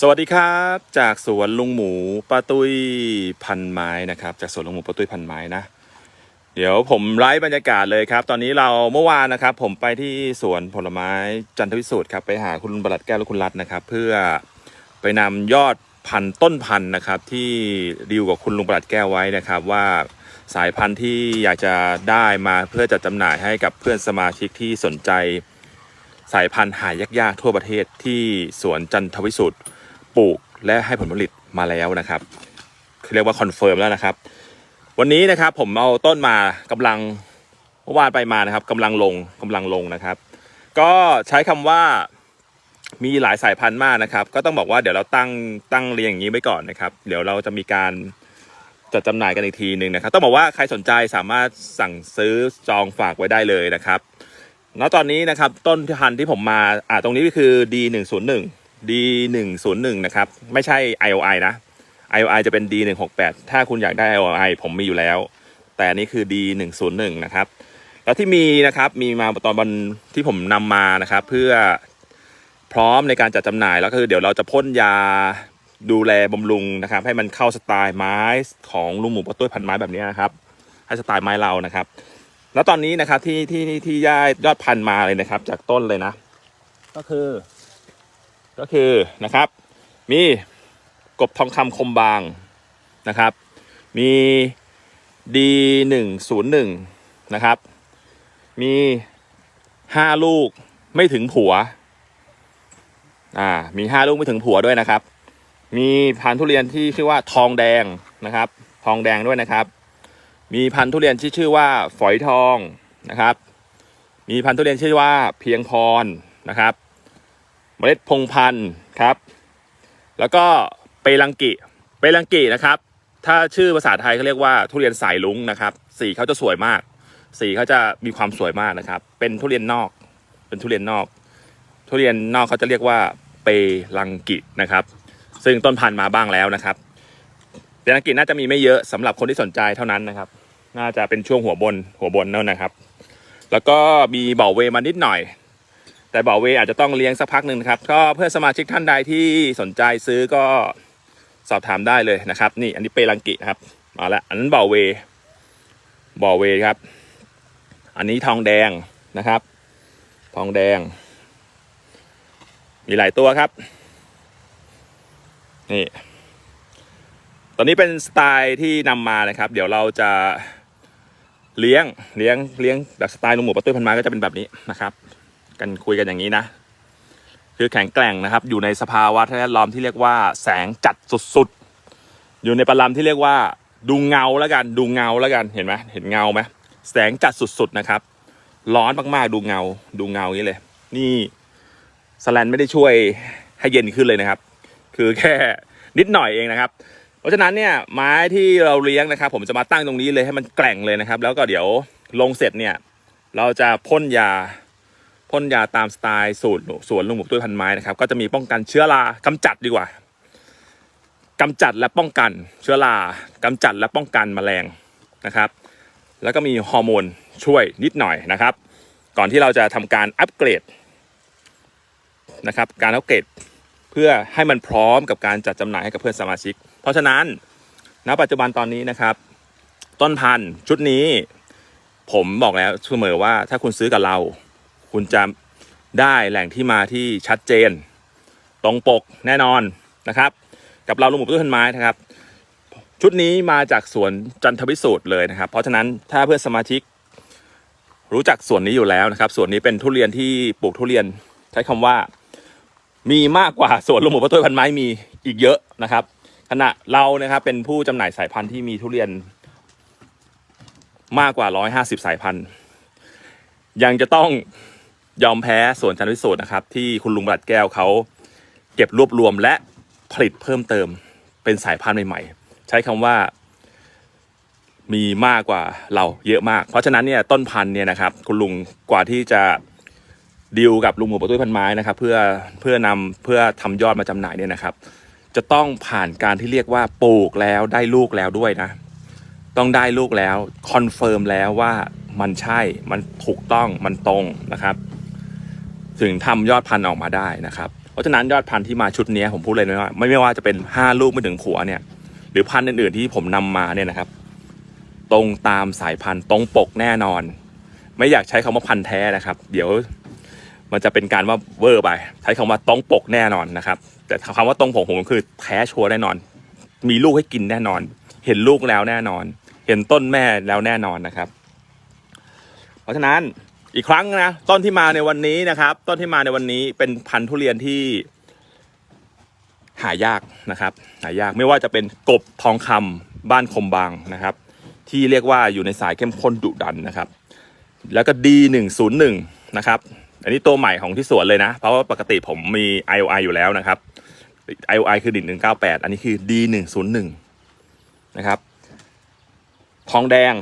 สวัสดีครับ จากสวนลุงหมูป้าตุ้ยพันไม้นะครับ จากสวนลุงหมูป้าตุ้ยพันไม้นะ เดี๋ยวผมไลฟ์บรรยากาศเลยครับ ตอนนี้เราเมื่อวานนะครับ ผมไปที่สวนผลไม้จันทวิสูตรครับไปหาคุณบรัดแก้วและคุณรัตน์นะครับ เพื่อไปนำยอดพันต้นพันนะครับ ที่ดีลกับคุณลุงบรัดแก้วไว้นะครับ ว่าสายพันธุ์ที่อยากจะได้มาเพื่อจะจำหน่ายให้กับเพื่อนสมาชิกที่สนใจ สายพันธุ์หายยากๆทั่วประเทศที่สวนจันทวิสูตร ปลูกและให้ผลผลิตมาแล้วนะครับเรียกว่าคอนเฟิร์มแล้วนะครับ วันนี้นะครับผมเอาต้นมากำลังเมื่อวานไปมานะครับ กำลังลงกำลังลงนะครับ ก็ใช้คำว่ามีหลายสายพันธุ์มากนะครับ ก็ต้องบอกว่าเดี๋ยวเราตั้งตั้งเรียงอย่างนี้ไว้ก่อนนะครับ เดี๋ยวเราจะมีการจัดจำหน่ายกันอีกทีหนึ่งนะครับ ต้องบอกว่าใครสนใจสามารถสั่งซื้อจองฝากไว้ได้เลยนะครับ แล้วตอนนี้นะครับต้นพันธุ์ที่ผมมาอ่าตรงนี้ก็คือ D101 D101 นย์หนึ่งนะครับ ไม่ใช่ IOI นะ IOI จะเป็นกแปดถ้าคุณอยากได้ IOI ผมมีอยู่แล้ว แต่นี่คือ D101 นย์หนึ่งนะครับ แล้วที่มีนะครับมีมาตอนวันที่ผมนำมานะครับ เพื่อพร้อมในการจัดจำหน่ายแล้วคือเดี๋ยวเราจะพ่นยาดูแลบำรุงนะครับ ให้มันเข้าสไตล์ไม้ของลุงหมูกระตุ้ยพันไม้แบบนี้นะครับ ให้สไตล์ไม้เรานะครับ แล้วตอนนี้นะครับที่ที่ที่ยอดยอดพันมาเลยนะครับ จากต้นเลยนะ ก็คือ ก็คือนะครับ มีกบทองคำคมบางนะครับ มีดีหนึ่งศูนย์หนึ่งนะครับ มีห้าลูกไม่ถึงผัว อ่า มีห้าลูกไม่ถึงผัวด้วยนะครับ มีพันธุ์ทุเรียนที่ชื่อว่าทองแดงนะครับ ทองแดงด้วยนะครับ มีพันธุ์ทุเรียนที่ชื่อว่าฝอยทองนะครับ มีพันธุ์ทุเรียนชื่อว่าเพียงพรนะครับ เมล็ดพงพันธุ์ครับ แล้วก็เปรังกิ เปรังกินะครับ ถ้าชื่อภาษาไทยเขาเรียกว่าทุเรียนสายลุงนะครับ สีเขาจะสวยมาก สีเขาจะมีความสวยมากนะครับ เป็นทุเรียนนอก เป็นทุเรียนนอก ทุเรียนนอกเขาจะเรียกว่าเปรังกินะครับ ซึ่งต้นพันธุ์มาบ้างแล้วนะครับเปรังกิน่าจะมีไม่เยอะสำหรับคนที่สนใจเท่านั้นนะครับ น่าจะเป็นช่วงหัวบนหัวบนนั่นนะครับ แล้วก็มีเบาเวมานิดหน่อย แต่เบาเวอาจจะต้องเลี้ยงสักพักหนึ่งนะครับ ก็เพื่อสมาชิกท่านใดที่สนใจซื้อก็สอบถามได้เลยนะครับ นี่อันนี้เปรังกินะครับมาละอันนั้นเบาเวเบาเวครับ อันนี้ทองแดงนะครับ ทองแดง มีหลายตัวครับ นี่ ตอนนี้เป็นสไตล์ที่นำมานะครับ เดี๋ยวเราจะเลี้ยงเลี้ยงเลี้ยงแบบสไตล์ลุงหมูปะตุ้ยพันไม้ก็จะเป็นแบบนี้นะครับ กันคุยกันอย่างนี้นะ คือแข็งแกร่งนะครับ อยู่ในสภาวะแวดล้อมที่เรียกว่าแสงจัดสุดๆ อยู่ในปรำที่เรียกว่าดูเงาแล้วกันดูเงาแล้วกันเห็นไหมเห็นเงาไหมแสงจัดสุดๆนะครับ ร้อนมากๆดูเงา ดูเงาอย่างนี้เลย นี่สแลนไม่ได้ช่วยให้เย็นขึ้นเลยนะครับ คือแค่นิดหน่อยเองนะครับ เพราะฉะนั้นเนี่ยไม้ที่เราเลี้ยงนะครับ ผมจะมาตั้งตรงนี้เลยให้มันแกร่งเลยนะครับ แล้วก็เดี๋ยวลงเสร็จเนี่ย เราจะพ่นยา พ่นยาตามสไตล์สูตรสวนลุงหมูตุ้ยพันไม้นะครับก็จะมีป้องกันเชื้อรากำจัดดีกว่ากำจัดและป้องกันเชื้อรากำจัดและป้องกันแมลงนะครับ แล้วก็มีฮอร์โมนช่วยนิดหน่อยนะครับ ก่อนที่เราจะทำการอัปเกรดนะครับการอัปเกรดเพื่อให้มันพร้อมกับการจัดจำหน่ายให้กับเพื่อนสมาชิก เพราะฉะนั้นณปัจจุบันตอนนี้นะครับ ต้นพันธุ์ชุดนี้ ผมบอกแล้วเสมอว่าถ้าคุณซื้อกับเรา คุณจะได้แหล่งที่มาที่ชัดเจน ตรงปกแน่นอนนะครับ กับเราลุงหมูตุ้นไม้นะครับ ชุดนี้มาจากสวนจันทวิสูตรเลยนะครับ เพราะฉะนั้นถ้าเพื่อนสมาชิกรู้จักสวนนี้อยู่แล้วนะครับสวนนี้เป็นทุเรียนที่ปลูกทุเรียนใช้คำว่ามีมากกว่าสวนลุงหมูตุ้ยพันไม้มีอีกเยอะนะครับ ขณะเรานะครับเป็นผู้จำหน่ายสายพันธุ์ที่มีทุเรียนมากกว่า 150 สายพันธุ์ ยังจะต้อง ยอมแพ้สวนจันทวิสูตรนะครับ ที่คุณลุงบรัดแก้วเขาเก็บรวบรวมและผลิตเพิ่มเติมเป็นสายพันธุ์ใหม่ๆ ใช้คำว่ามีมากกว่าเราเยอะมาก เพราะฉะนั้นเนี่ยต้นพันธุ์เนี่ยนะครับ คุณลุงกว่าที่จะดีลกับลุงหมูปะตุ้ยพันไม้นะครับ เพื่อเพื่อนำเพื่อทำยอดมาจำหน่ายเนี่ยนะครับ จะต้องผ่านการที่เรียกว่าปลูกแล้วได้ลูกแล้วด้วยนะ ต้องได้ลูกแล้วคอนเฟิร์มแล้วว่ามันใช่มันถูกต้องมันตรงนะครับ ถึงทำยอดพันธุ์ออกมาได้นะครับ เพราะฉะนั้นยอดพันธุ์ที่มาชุดนี้ผมพูดเลยนะว่าไม่ไม่ว่าจะเป็นห้าลูกไม่ถึงขัวเนี่ย หรือพันธุ์อื่นๆที่ผมนำมาเนี่ยนะครับ ตรงตามสายพันธุ์ตรงปกแน่นอน ไม่อยากใช้คำว่าพันธุ์แท้นะครับ เดี๋ยวมันจะเป็นการว่าเวอร์ไป ใช้คำว่าตรงปกแน่นอนนะครับ แต่คำว่าตรงปกผมก็คือแท้ชัวร์แน่นอน มีลูกให้กินแน่นอน เห็นลูกแล้วแน่นอน เห็นต้นแม่แล้วแน่นอนนะครับ เพราะฉะนั้น อีกครั้งนะต้นที่มาในวันนี้นะครับ ต้นที่มาในวันนี้เป็นพันธุ์ทุเรียนที่ หายากนะครับ หายากไม่ว่าจะเป็นกบทองคำบ้านคมบางนะครับ ที่เรียกว่าอยู่ในสายเข้มข้นดุดันนะครับ แล้วก็ D101 นะครับ อันนี้ตัวใหม่ของที่สวนเลยนะ เพราะว่าปกติผมมี IOI อยู่แล้วนะครับ IOI คือ D198 อันนี้คือ D101 นะครับ ทองแดง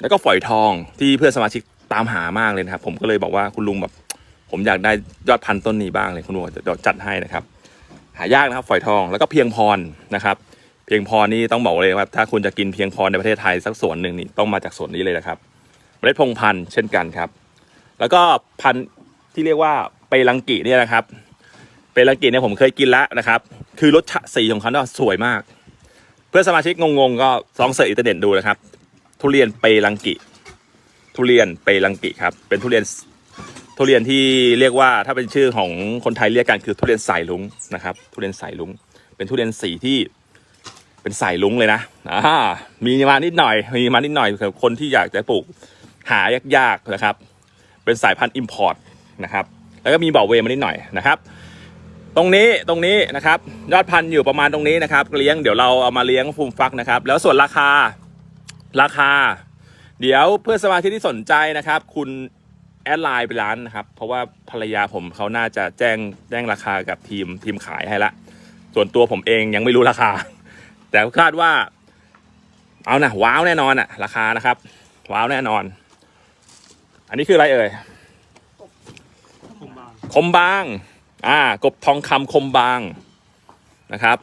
แล้วก็ฝอยทองที่เพื่อนสมาชิก ตามหามากเลยนะครับผมก็เลยบอกว่าคุณลุงแบบ ผมอยากได้ยอดพันต้นนี้บ้างเลยคุณลุงบอกเดี๋ยวจัดให้นะครับ หายากนะครับฝอยทองแล้วก็เพียงพรนะครับ เพียงพรนี่ต้องบอกเลยว่า ถ้าคุณจะกินเพียงพรในประเทศไทยสักส่วนหนึ่งนี่ต้องมาจากส่วนนี้เลยนะครับเมล็ดพงพันธุ์เช่นกันครับ แล้วก็พันธุ์ที่เรียกว่าเปรังกิเนี่ยนะครับเปรังกิเนี่ยผมเคยกินแล้วนะครับ คือรสชาติสีของเขาเนี่ยสวยมาก เพื่อนสมาชิกงงๆก็ลองเสิร์ชอินเทอร์เน็ตดูนะครับ ทุเรียนเปรังกิ ทุเรียนเปรังกิครับ เป็นทุเรียนทุเรียนที่เรียกว่าถ้าเป็นชื่อของคนไทยเรียกกันคือทุเรียนสายลุงนะครับ ทุเรียนสายลุง เป็นทุเรียนสีที่เป็นสายลุงเลยนะอ่ามีมานิดหน่อย มีมานิดหน่อยสำหรับคนที่อยากจะปลูกหายากๆนะครับ เป็นสายพันธุ์อิมพอร์ตนะครับ แล้วก็มีบอเวมานิดหน่อยนะครับ ตรงนี้ตรงนี้นะครับ ยอดพันธุ์อยู่ประมาณตรงนี้นะครับ เลี้ยงเดี๋ยวเราเอามาเลี้ยงฟูมฟักนะครับ แล้วส่วนราคาราคา เดี๋ยวเพื่อนสมาชิกที่สนใจนะครับ คุณแอดไลน์ไปร้านนะครับ เพราะว่าภรรยาผมเขาน่าจะแจ้งแจ้งราคากับทีมทีมขายให้ละ ส่วนตัวผมเองยังไม่รู้ราคา แต่คาดว่า เอานะว้าวแน่นอนอะราคานะครับ ว้าวแน่นอน อันนี้คืออะไรเอ่ยคมบางคมบางอ่ากบทองคำคมบางนะครับ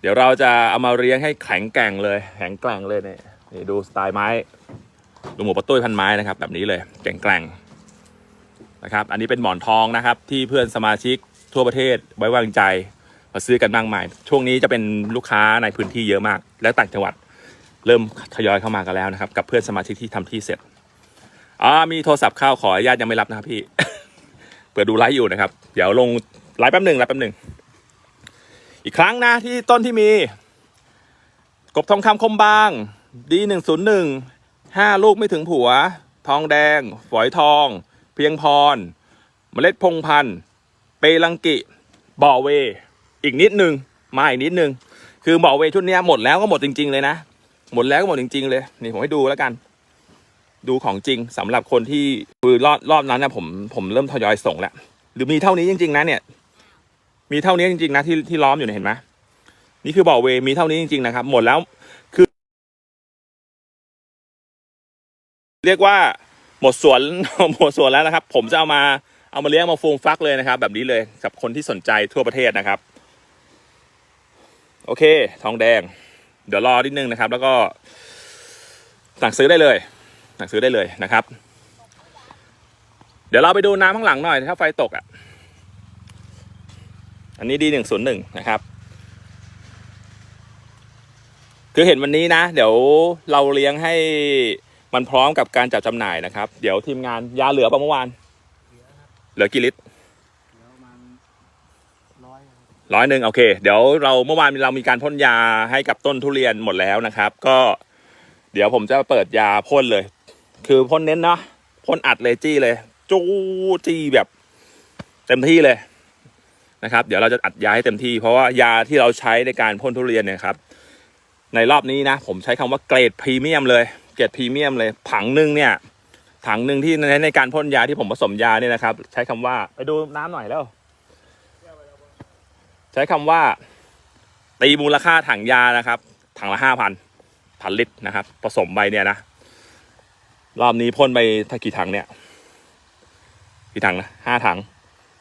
เดี๋ยวเราจะเอามาเลี้ยงให้แข็งแกร่งเลย แข็งแกร่งเลยเนี่ยนี่ดูสไตล์ไม้ ดูหมูปะตุ้ยพันไม้นะครับ แบบนี้เลยแข็งแกร่งนะครับ อันนี้เป็นหมอนทองนะครับ ที่เพื่อนสมาชิกทั่วประเทศไว้วางใจมาซื้อกันมากมาย ช่วงนี้จะเป็นลูกค้าในพื้นที่เยอะมาก และต่างจังหวัดเริ่มทยอยเข้ามากันแล้วนะครับ กับเพื่อนสมาชิกที่ทำที่เสร็จอ่ามีโทรศัพท์เข้าขออนุญาตยังไม่รับนะครับพี่เปิดดูไลฟ์อยู่นะครับ เดี๋ยวลงไลฟ์แป๊บหนึ่งไลฟ์แป๊บหนึ่งอีกครั้งนะที่ต้นที่มี กบทองคำคมบางดีหนึ่งศูนย์หนึ่ง ห้าลูกไม่ถึงผัว ทองแดง ฝอยทอง เพียงพร เมล็ดพงพันธ์เปลังกิบ่อเว อีกนิดหนึ่งมาอีกนิดหนึ่งคือบ่อเวชุดนี้หมดแล้วก็หมดจริง ๆ เลยนะ หมดแล้วก็หมดจริง ๆ เลย นี่ผมให้ดูแล้วกัน ดูของจริงสำหรับคนที่คือรอบรอบนั้นนะผมผมเริ่มทยอยส่งแล้ว หรือมีเท่านี้จริง ๆ นะเนี่ย มีเท่านี้จริง ๆ นะที่ที่ล้อมอยู่เนี่ยเห็นไหมนี่คือบ่อเวมีเท่านี้จริง ๆ นะครับ หมดแล้ว เรียกว่าหมดสวนหมดสวนแล้วนะครับ ผมจะเอามาเอามาเลี้ยงมาฟูมฟักเลยนะครับ แบบนี้เลยกับคนที่สนใจทั่วประเทศนะครับ โอเค ทองแดง เดี๋ยวรอนิดนึงนะครับ แล้วก็ สั่งซื้อได้เลย สั่งซื้อได้เลยนะครับ เดี๋ยวเราไปดูน้ำข้างหลังหน่อยถ้าไฟตกอะ อันนี้ดีหนึ่งศูนย์หนึ่งนะครับคือเห็นวันนี้นะ เดี๋ยวเราเลี้ยงให้ มันพร้อมกับการจัดจำหน่ายนะครับ เดี๋ยวทีมงานยาเหลือประเมื่อวานเหลือกี่ลิตรร้อยหนึ่งโอเค เดี๋ยวเราเมื่อวานเรามีการพ่นยาให้กับต้นทุเรียนหมดแล้วนะครับ ก็ เดี๋ยวผมจะเปิดยาพ่นเลย คือพ่นเน้นเนาะพ่นอัดเลยจี้เลย จู้จี้แบบเต็มที่เลยนะครับ เดี๋ยวเราจะอัดยาให้เต็มที่ เพราะว่ายาที่เราใช้ในการพ่นทุเรียนเนี่ยครับ ในรอบนี้นะ ผมใช้คำว่าเกรดพรีเมียมเลย เกรดพรีเมียมเลยถังหนึ่งเนี่ย ถังหนึ่งที่ในในการพ่นยาที่ผมผสมยาเนี่ยนะครับ ใช้คำว่าไปดูน้ำหน่อยแล้ว ใช้คำว่า ตีมูลค่าถังยานะครับ ถังละห้าพันพันลิตรนะครับ ผสมไปเนี่ยนะรอบนี้พ่นไปถ้ากี่ถังเนี่ยกี่ถังนะห้าถัง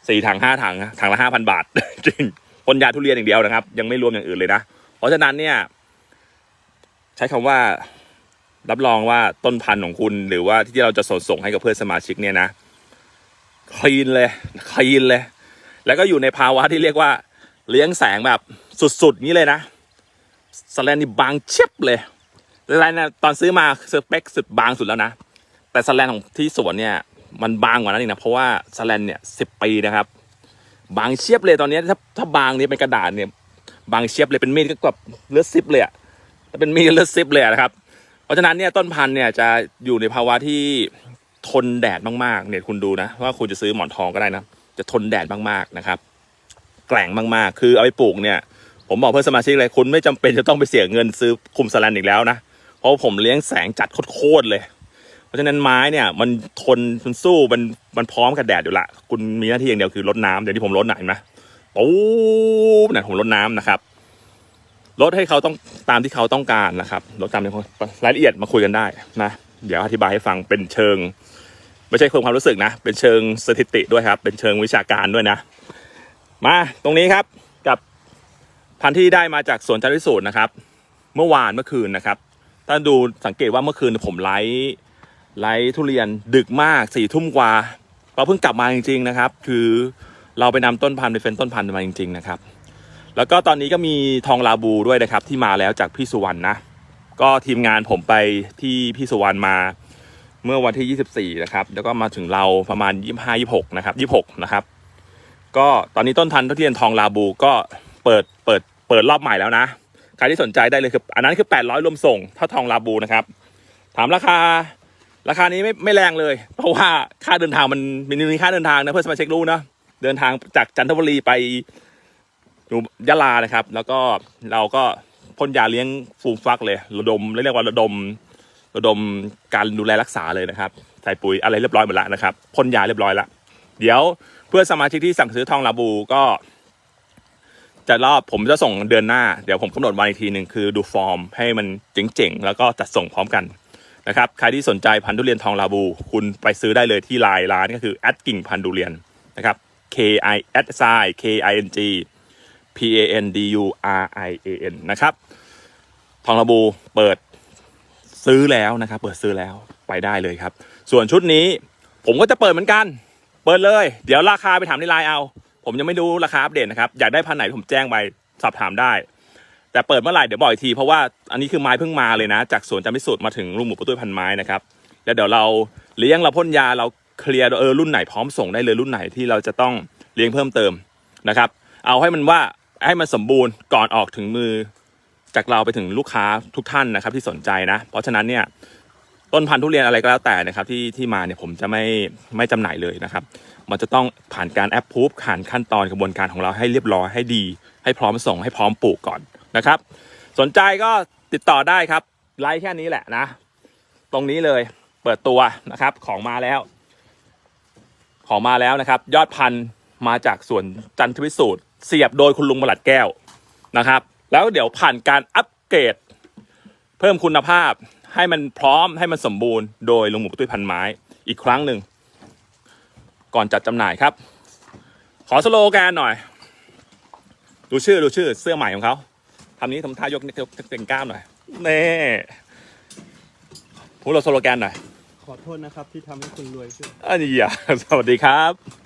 สี่ถังห้าถังถังละห้าพันบาท จริงพ่นยาทุเรียนอย่างเดียวนะครับ ยังไม่รวมอย่างอื่นเลยนะ เพราะฉะนั้นเนี่ย ใช้คำว่า รับรองว่าต้นพันธุ์ของคุณ หรือว่าที่เราจะส่งส่งให้กับเพื่อนสมาชิกเนี่ยนะคลีนเลยคลีนเลย แล้วก็อยู่ในภาวะที่เรียกว่า เลี้ยงแสงแบบสุดๆนี้เลยนะสแลนนี่บางเชียบเลยสแลนนะตอนซื้อมาสเปคสุดบางสุดแล้วนะ แต่สแลนของที่สวนเนี่ยมันบางกว่านั้นอีกนะเพราะว่าสแลนเนี่ยสิบปีนะครับ บางเชียบเลยตอนนี้ถ้าถ้าบางนี่เป็นกระดาษเนี่ยบางเชียบเลยเป็นมีดก็แบบเลือดซิบเลยอะถ้าเป็นมีดเลือดซิบเลยนะครับ เพราะฉะนั้นเนี่ยต้นพันธุ์เนี่ยจะอยู่ในภาวะที่ทนแดดมากๆ เนี่ยคุณดูนะว่าคุณจะซื้อหมอนทองก็ได้นะจะทนแดดมากๆนะครับ แกร่งมากๆ คือเอาไปปลูกเนี่ยผมบอกเพื่อนสมาชิกเลยคุณไม่จำเป็นจะต้องไปเสียเงินซื้อคุมสแลนอีกแล้วนะเพราะผมเลี้ยงแสงจัดโคตรๆเลย เพราะฉะนั้นไม้เนี่ยมันทนมันสู้มันมันพร้อมกับแดดอยู่ละคุณมีหน้าที่อย่างเดียวคือรดน้ำเดี๋ยวที่ผมรดหน่อยเห็นไหมปุ๊บเนี่ยผมรดน้ำนะครับ ลดให้เขาต้องตามที่เขาต้องการนะครับลดตามที่เขารายละเอียดมาคุยกันได้นะเดี๋ยวอธิบายให้ฟังเป็นเชิง ไม่ใช่ความรู้สึกนะ เป็นเชิงสถิติด้วยครับ เป็นเชิงวิชาการด้วยนะ มาตรงนี้ครับกับพันธุ์ที่ได้มาจากสวนจันทริสูตรนะครับ เมื่อวานเมื่อคืนนะครับถ้าดูสังเกตว่าเมื่อคืนผมไลฟ์ไลฟ์ทุเรียนดึกมากสี่ทุ่มกว่าเราเพิ่งกลับมาจริง ๆนะครับ คือเราไปนำต้นพันธุ์ไปเป็นต้นพันธุ์มาจริง ๆ นะครับ แล้วก็ตอนนี้ก็มีทองลาบูด้วยนะครับ ที่มาแล้วจากพี่สุวรรณนะ ก็ทีมงานผมไปที่พี่สุวรรณมาเมื่อวันที่ 24 นะครับ แล้วก็มาถึงเราประมาณ 25 26 นะครับ 26 นะครับ ก็ตอนนี้ต้นพันทุเรียนทองลาบูก็เปิดเปิดเปิดรอบใหม่แล้วนะ ใครที่สนใจได้เลยคืออันนั้นคือ 800รวมส่งถ้าทองลาบูนะครับ ถามราคา ราคานี้ไม่ไม่แรงเลย เพราะว่าค่าเดินทางมันมีค่าเดินทางนะเพื่อนสมาชิกรู้นะเดินทางจากจันทบุรีไป อยู่ยะลานะครับ แล้วก็เราก็พ่นยาเลี้ยงฟูมฟักเลยระดมเรียกว่าระดมระดมการดูแลรักษาเลยนะครับ ใส่ปุ๋ยอะไรเรียบร้อยหมดแล้วนะครับพ่นยาเรียบร้อยแล้วเดี๋ยวเพื่อสมาชิกที่สั่งซื้อทองลาบูก็ จะรอบผมจะส่งเดือนหน้าเดี๋ยวผมกำหนดวันอีกทีหนึ่งคือดูฟอร์มให้มันเจ๋งๆ แล้วก็จัดส่งพร้อมกันนะครับใครที่สนใจพันธุ์ทุเรียนทองลาบู คุณไปซื้อได้เลยที่ไลน์ร้านก็คือแอดกิ่งพันธุ์ทุเรียนนะครับ K I S I K I N G P A N D U R I A N นะครับ ทองลาบูเปิดซื้อแล้วนะครับ เปิดซื้อแล้วไปได้เลยครับ ส่วนชุดนี้ผมก็จะเปิดเหมือนกัน เปิดเลย เดี๋ยวราคาไปถามในไลน์เอา ผมยังไม่รู้ราคาอัปเดตนะครับ อยากได้พันไหนผมแจ้งไปสอบถามได้ แต่เปิดเมื่อไหร่เดี๋ยวบอกอีกที เพราะว่าอันนี้คือไม้เพิ่งมาเลยนะ จากสวนจันทร์พิสุทธิ์มาถึงลุงหมูประตุ้ยพันไม้นะครับ แล้วเดี๋ยวเราเลี้ยงเราพ่นยาเราเคลียร์เออรุ่นไหนพร้อมส่งได้เลยรุ่นไหนที่เราจะต้องเลี้ยงเพิ่มเติมนะครับ เอาให้มันว่า ให้มันสมบูรณ์ก่อนออกถึงมือจากเราไปถึงลูกค้าทุกท่านนะครับที่สนใจนะ เพราะฉะนั้นเนี่ยต้นพันธุ์ทุเรียนอะไรก็แล้วแต่นะครับที่ที่มาเนี่ยผมจะไม่ไม่จำหน่ายเลยนะครับ มันจะต้องผ่านการแอปพูฟผ่านขั้นตอนกระบวนการของเราให้เรียบร้อยให้ดี ให้พร้อมส่งให้พร้อมปลูกก่อนนะครับ สนใจก็ติดต่อได้ครับไลฟ์แค่นี้แหละนะ ตรงนี้เลยเปิดตัวนะครับของมาแล้ว ของมาแล้วนะครับ ยอดพันธุ์มาจากสวนจันทวิสูตร เสียบโดยคุณลุงมลัดแก้วนะครับ แล้วเดี๋ยวผ่านการอัปเกรด เพิ่มคุณภาพให้มันพร้อมให้มันสมบูรณ์โดยลุงหมูตุ้ยพันไม้อีกครั้งหนึ่ง ก่อนจัดจำหน่ายครับ ขอสโลแกนหน่อย ดูชื่อดูชื่อเสื้อใหม่ของเขาทำนี้ทำท่ายกยกเต็งกล้ามหน่อยเน่พูดเราสโลแกนหน่อย ขอโทษนะครับที่ทำให้คุณรวยขึ้นอันนี้อะสวัสดีครับ